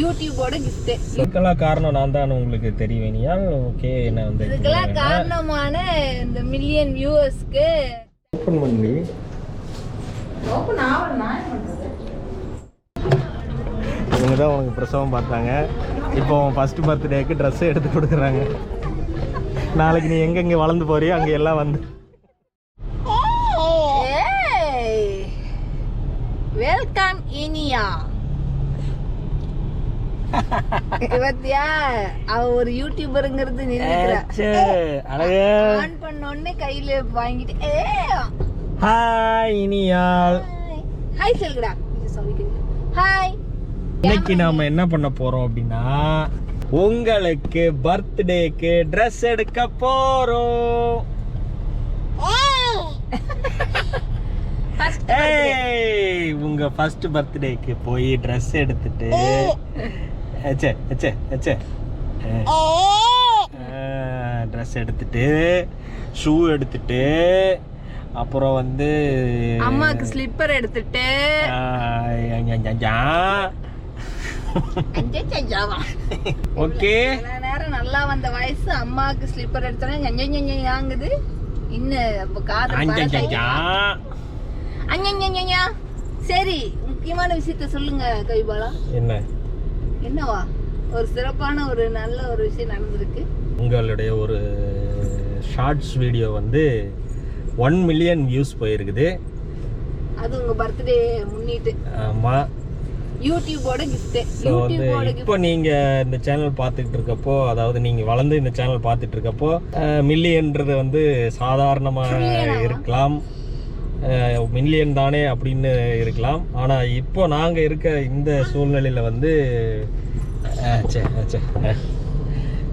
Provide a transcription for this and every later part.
யூடியூபோட gift இதுக்கெல்லாம் காரணம் நான் தான் உங்களுக்கு தெரியவேனியா ஓகே என்ன வந்து இதுக்கெல்லாம் காரணமான இந்த மில்லியன் வியூவர்ஸ்க்கு ஓப்பன் பண்ணி. நான் என்ன பண்றது? இவங்க தான் உனக்கு பிரசவம் பார்த்தாங்க. இப்போ ஃபர்ஸ்ட் பர்த்டேக்கு ட்ரெஸ்ஸை எடுத்து கொடுக்குறாங்க. நாளைக்கு நீ எங்கெங்கே வளர்ந்து போறியோ அங்கே எல்லாம் வந்து இனியா. பத்தியா? அவ ஒரு யூடியூபருங்கிறது ஆன் பண்ண உடனே கையில வாங்கிட்டு ஏ ஹாய் இனியால் ஹாய் சொல்லுடா. ஹாய் இன்னைக்கு நாம என்ன பண்ண போறோம் அப்படின்னா உங்களுக்கு பர்த்டேக்கு ட்ரெஸ் எடுக்க போறோம். உங்க ஃபர்ஸ்ட் பர்த்டேக்கு போய் ட்ரெஸ் எடுத்துட்டு அச்சே அச்சே அச்சே ட்ரெஸ் எடுத்துட்டு ஷூ எடுத்துட்டு அப்புறம் வந்து அம்மாக்கு ஸ்லிப்பர் எடுத்துட்டு ஓகே நேரம் நல்லா வந்த வயசு அம்மாக்கு ஸ்லிப்பர் எடுத்தோன்னே இன்னும் அப்ப காது அஞ்சஞ்சஞ்சா சரி முக்கியமான விஷயத்த சொல்லுங்க கைபாலா. என்ன? என்னவா? ஒரு சிறப்பான ஒரு நல்ல ஒரு விஷயம் நடந்திருக்கு. உங்களுடைய ஒரு ஷார்ட்ஸ் வீடியோ வந்து ஒன் மில்லியன் வியூஸ் போயிருக்குது. அது உங்க பர்த்டே முன்னிட்டு. ஆமாம் யூடியூபோட கிஃப்ட் ஸோ வந்து இப்போ நீங்கள் இந்த சேனல் பார்த்துக்கிட்டு இருக்கப்போ அதாவது நீங்கள் வளர்ந்து இந்த சேனல் பார்த்துட்டு இருக்கப்போ மில்லியன்றது வந்து சாதாரணமாக இருக்கலாம். மில்லியன் தானே அப்படின்னு இருக்கலாம். ஆனால் இப்போ நாங்கள் இருக்க இந்த சூழ்நிலையில் வந்து.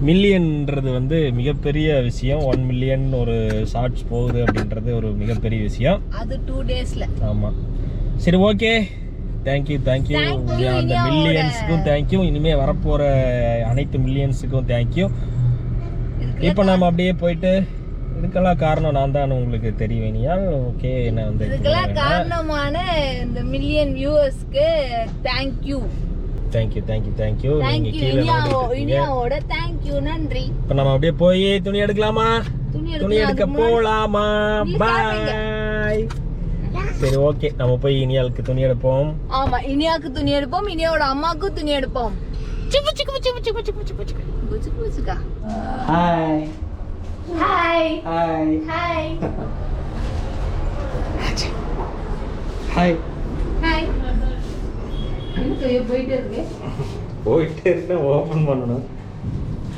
மில்லியன்ன்றது வந்து மிகப்பெரிய விஷயம். ஒன் மில்லியன் ஒரு ஷார்ட்ஸ் போகுது அப்படின்றது ஒரு மிகப்பெரிய விஷயம். அது டூ டேஸ்ல ஆமாம் சரி ஓகே தேங்க்யூ தேங்க்யூ அந்த மில்லியன்ஸுக்கும் தேங்க்யூ இனிமே வரப்போகிற அனைத்து மில்லியன்ஸுக்கும் தேங்க்யூ இப்போ நம்ம அப்படியே போயிட்டு இதுக்கெல்லாம் காரணம் நான் தான் உங்களுக்கு தெரியவேனியா ஓகே என்ன வந்து இதுக்கெல்லாம் காரணமான இந்த million வியூவர்ஸ்க்கு thank you thank you thank you thank you thank you கீழே இனியாவோட தேங்க்யூ நன்றி. இப்போ நம்ம அப்படியே போய் துணி எடுக்கலாமா? துணி எடுக்க போலாமா? பாய் சரி ஓகே நம்ம போய் இனியாளுக்கு துணி எடுப்போம். ஆமா இனியாக்கு துணி எடுப்போம் இனியாவோட அம்மாக்கும் துணி எடுப்போம். சிப்பு சிக்கு சிப்பு சிப்பு சிப்பு சிப்பு சிக்கு புச்சுக்கு புச்சுக்கா hi hi hi hi hi hi போயிட்டே இருக்கு. போயிட்டே இருந்தா ஓப்பன் பண்ணணும்.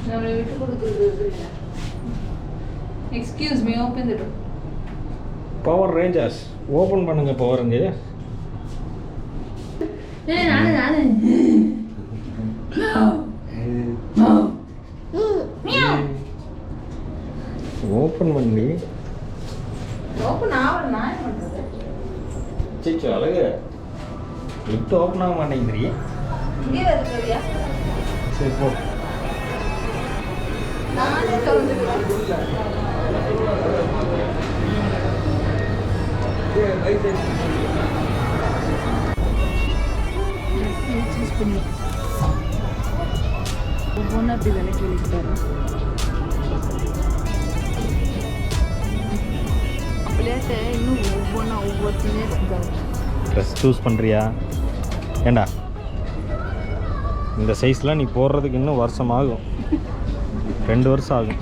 நம்மளை விட்டு கொடுக்குறது excuse me open the door power rangers open பண்ணுங்க பவர் ரேஞ்சர் ஏய் நானு நானு. ஓப்பன் பண்ணி. ஓப்பன் ஆவல நான் பண்றது? சிச்சு அழகு. லிஃப்ட் ஓப்பன் ஆக மாட்டேங்குது சரி போ. நானே திறந்துக்கிறேன் சூஸ் பண்ணி ஒவ்வொன்றும் அப்படி விலைக்கு வெளிக்கிட்டாரு அப்படியாட்டு இன்னும் ஒவ்வொன்றா ஒவ்வொருத்தையுமே இருக்காரு ட்ரெஸ் சூஸ் பண்ணுறியா ஏண்டா? இந்த சைஸ்லாம் நீ போடுறதுக்கு இன்னும் வருஷம் ஆகும் ரெண்டு வருஷம் ஆகும்.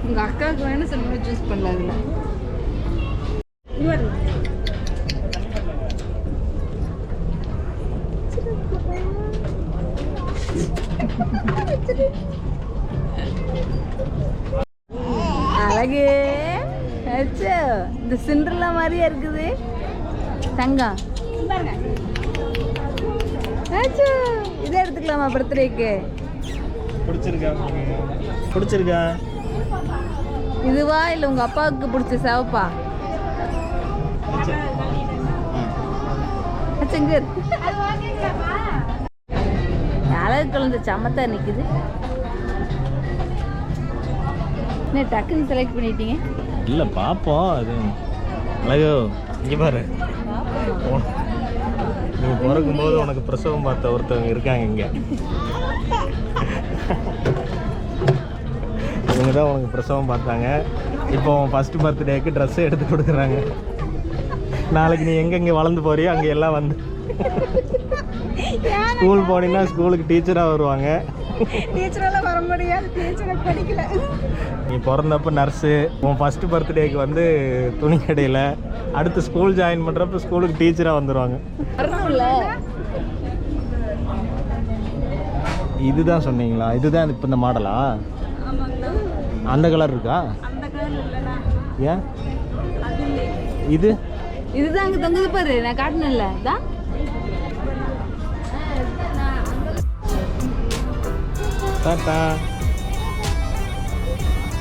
உங்கள் அக்காவுக்கு வேணும் சொல்லுங்க சூஸ் பண்ணல அதில் அழகு இந்த சிண்ட்ரலா மாதிரியே இருக்குது. தங்கம் இதை எடுத்துக்கலாமா பர்த்டேக்கு? பிடிச்சிருக்கா? பிடிச்சிருக்கா? இதுவா இல்லை உங்க அப்பாவுக்கு பிடிச்ச சிவப்பா? அச்சங்க அழகு குழந்தை சமத்தா நிக்குது. என்ன டக்குன்னு செலக்ட் பண்ணிட்டீங்க? இல்லை பார்ப்போம் அது அழகு இங்கே பாரு. நீ பிறக்கும்போது உனக்கு பிரசவம் பார்த்த ஒருத்தவங்க இருக்காங்க இங்கே. இவங்க தான் உனக்கு பிரசவம் பார்த்தாங்க. இப்போ உன் ஃபஸ்ட்டு பர்த்டேக்கு ட்ரெஸ்ஸு எடுத்து கொடுக்குறாங்க. நாளைக்கு நீ எங்கெங்கே வளர்ந்து போறியோ அங்கே எல்லாம் வந்து ஸ்கூல் போனீங்கன்னா ஸ்கூலுக்கு டீச்சராக வருவாங்க. டீச்சரெல்லாம் வர முடியாது டீச்சரை படிக்கல. நீ பிறந்தப்ப நர்ஸு உன் ஃபஸ்ட்டு பர்த்டேக்கு வந்து துணி கடையில் அடுத்து ஸ்கூல் ஜாயின் பண்ணுறப்ப ஸ்கூலுக்கு டீச்சராக வந்துடுவாங்க இதுதான் சொன்னீங்களா? இதுதான் இப்போ இந்த மாடலா அந்த கலர் இருக்கா? ஏன்? இது? இதுதான் அங்க தொங்குது பாரு நான் காட்டினேன்ல. இதான் டாட்டா.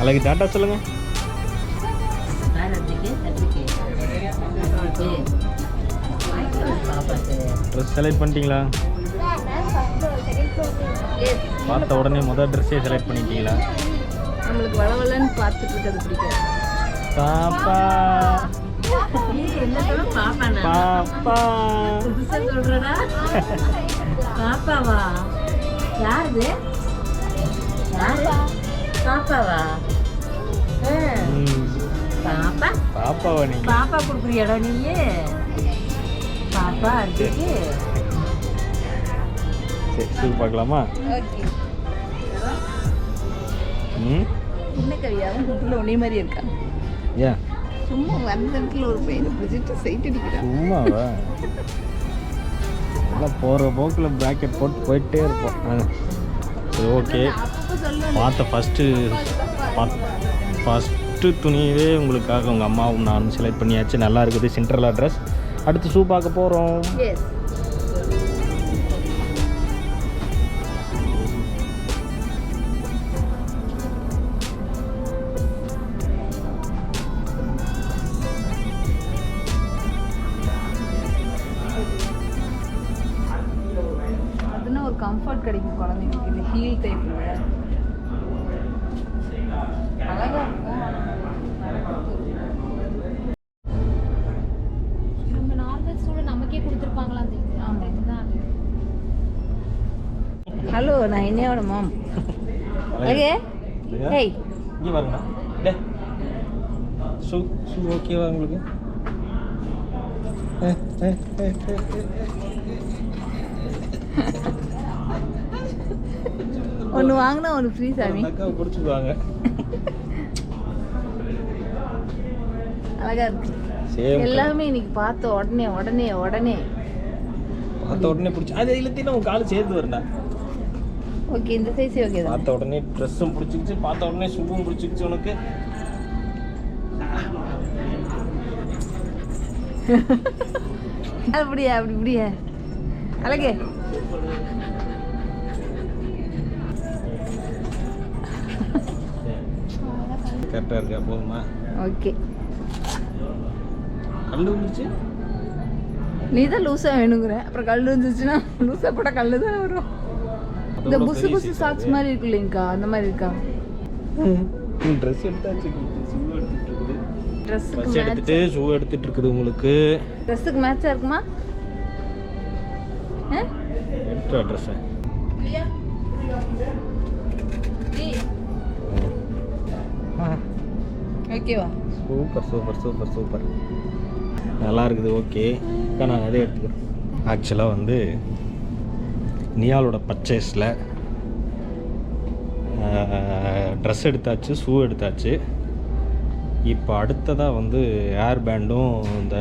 அழகு டாட்டா சொல்லுங்க. ட்ரெஸ் செலக்ட் பண்ணிட்டீங்களா? பார்த்த உடனே முதல் ட்ரெஸ்ஸே செலக்ட் பண்ணிட்டீங்களா? நம்மளுக்கு வளவலன்னு பார்த்துட்டு இருக்கிறது பிடிக்கும் பாப்பா. பாப்பா. சொல்றடா. பாப்பாவா? யாருது யாரு? பாப்பாவா? பாப்பா? பாப்பாவா நீங்க? பாப்பா கொடுக்குறியடா நீயே? பாப்பா அதுக்கு? சரி. பார்க்கலாமா? ஓகே. ம்? என்ன கவியாவும் வீட்டில் உன்னை மாதிரி இருக்கான் ஏன்? சும்மா வந்த இடத்துல ஒரு பையனை பிடிச்சிட்டு சைட் அடிக்கிறான். சும்மாவா? எல்லாம் போகிற போக்கில் ப்ராக்கெட் போட்டு போயிட்டே இருப்போம். சரி ஓகே. பார்த்த ஃபஸ்ட்டு ஃபஸ்ட்டு துணியவே உங்களுக்காக உங்கள் அம்மாவும் நானும் செலக்ட் பண்ணியாச்சு. நல்லா இருக்குது. சிண்ட்ரலா ட்ரெஸ் அடுத்து ஷூ பார்க்க போகிறோம் கம்ஃபர்ட் கிடைக்கும் குழந்தைங்களுக்கு. இந்த ஹீல் டைப்ல அழகா இருக்கும் இவங்க நார்மல் ஸ்டூடெண்ட் நமக்கே கொடுத்துருப்பாங்களா அந்த இது அந்த இதுதான் ஹலோ நான் என்னையோட மாம் அழகே? ஹேய் இங்கே பாருங்கண்ணா. டே. ஷூ ஷூ ஓகேவா உங்களுக்கு? ஏ, ஏ, ஏ, ஏ, ஏ. ஒன்று வாங்கினா ஒன்று ஃப்ரீ சாமி. பிடிச்சிக்குவாங்க அழகா இருக்கு. சேம் எல்லாருமே இன்னைக்கு பார்த்த உடனே உடனே உடனே. பார்த்த உடனே பிடிச்சி அது இழுத்தினா உன் காலு சேர்த்து வரண்டா ஓகே இந்த சைஸே ஓகே தான். பார்த்த உடனே ட்ரெஸ்ஸும் பிடிச்சிக்கிச்சு பார்த்த உடனே ஷூவும் பிடிச்சிக்கிச்சு உனக்கு. அப்படியா அப்படி இப்படியா? அழகே. கரெக்டாக இருக்கா? போதுமா? ஓகே. வந்துச்சு நீ தான் லூஸாக வேணுங்கிற. அப்புறம் கல் வந்துச்சுன்னா லூஸாக போட்டால் கல் தானே வரும். இந்த புசு புசு சாக்ஸ் மாதிரி இருக்கு இல்லைங்கக்கா அந்த மாதிரி இருக்கா? ட்ரெஸ் எடுத்தாச்சு. எடுத்துட்டு ட்ரெஸ்ஸுக்கு எடுத்துட்டு ஷூ எடுத்துட்டு இருக்குது உங்களுக்கு. ட்ரெஸ்ஸுக்கு மேட்சாக இருக்குமா? ஆ. எடுத்துவா ட்ரெஸ்ஸை ஓகேவா? Super super super super. நல்லா இருக்குது ஓகே. அக்கா நான் எதை எடுத்துக்கிறேன்? ஆக்சுவலாக வந்து நியாலோட பர்ச்சேஸில் ட்ரெஸ் எடுத்தாச்சு ஷூ எடுத்தாச்சு. இப்போ அடுத்ததாக வந்து ஏர் பேண்டும் இந்த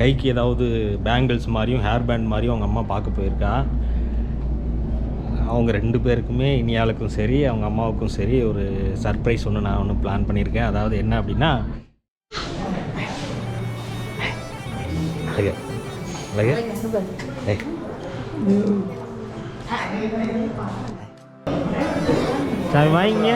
கைக்கு ஏதாவது பேங்கிள்ஸ் மாதிரியும் ஹேர் பேண்ட் மாதிரியும் அவங்க அம்மா பார்க்க போயிருக்கா. அவங்க ரெண்டு பேருக்குமே இனியாளுக்கும் சரி அவங்க அம்மாவுக்கும் சரி ஒரு சர்ப்ரைஸ் ஒன்று நான் ஒன்று பிளான் பண்ணியிருக்கேன். அதாவது என்ன அப்படின்னா. சாமி வாங்கிங்க.